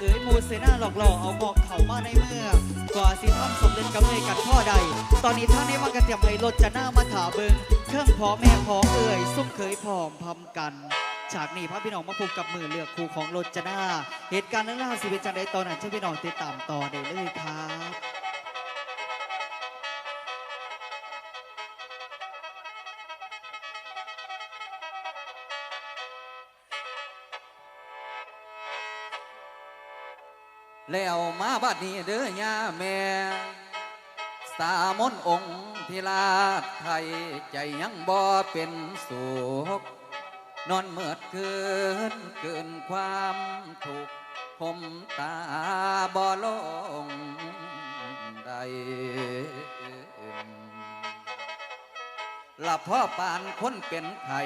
เอ๋ยมูเสนาหลอกหล่อเอาหมอกเขามาในเมืองกว่าสิทำสมเด็จกำเลยกันพ่อใด ตอนนี้ท่านได้มากระเทียมให้รถจะหน้ามาถาเบิงเครื่องพอแม่พอเอ่ยซุ่มเคยผอมพำกันฉากนี้พระพี่น้องมาพบกับมือเลือกครูของรถจะหน้าเหตุการณ์นั้นล่าสิเป็นจังไดตอนนั้นเช่อพี่น้องติดตามต่อได้เลยครับ แล้วมาบัดนี้เด้อย่าแม่ สามนองค์ที่ลาดไทยใจยังบ่เป็นสุขนอนเมื่อคืนเกินความทุกข์ผมตาบ่ลงใดหลับพ่อปานคนเป็นไข่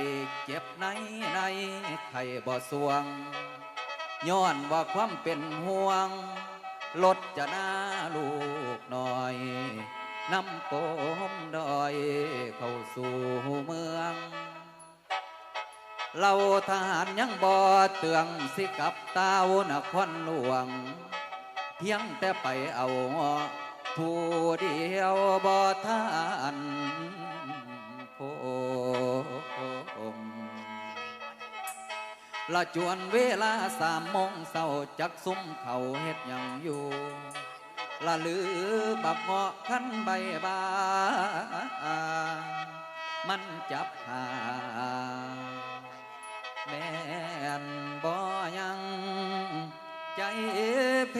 เจ็บในในไข่บ่สวง ย้อนว่าความเป็นห่วงลดจะหน้าลูกหน่อยนำโกมดอยเข้าสู่เมือง เราทหารยังบ่เตืองสิกับต้านครหลวง เพียงแต่ไปเอาผู้เดียวบ่ทา ละจวนเวลาสามโมงเศร้าจักซุ่มเขาเฮ็ดยังอยู่ ละลือบับเงาะขั้นใบบา มันจับหา แม่นบ่ยังใจเพ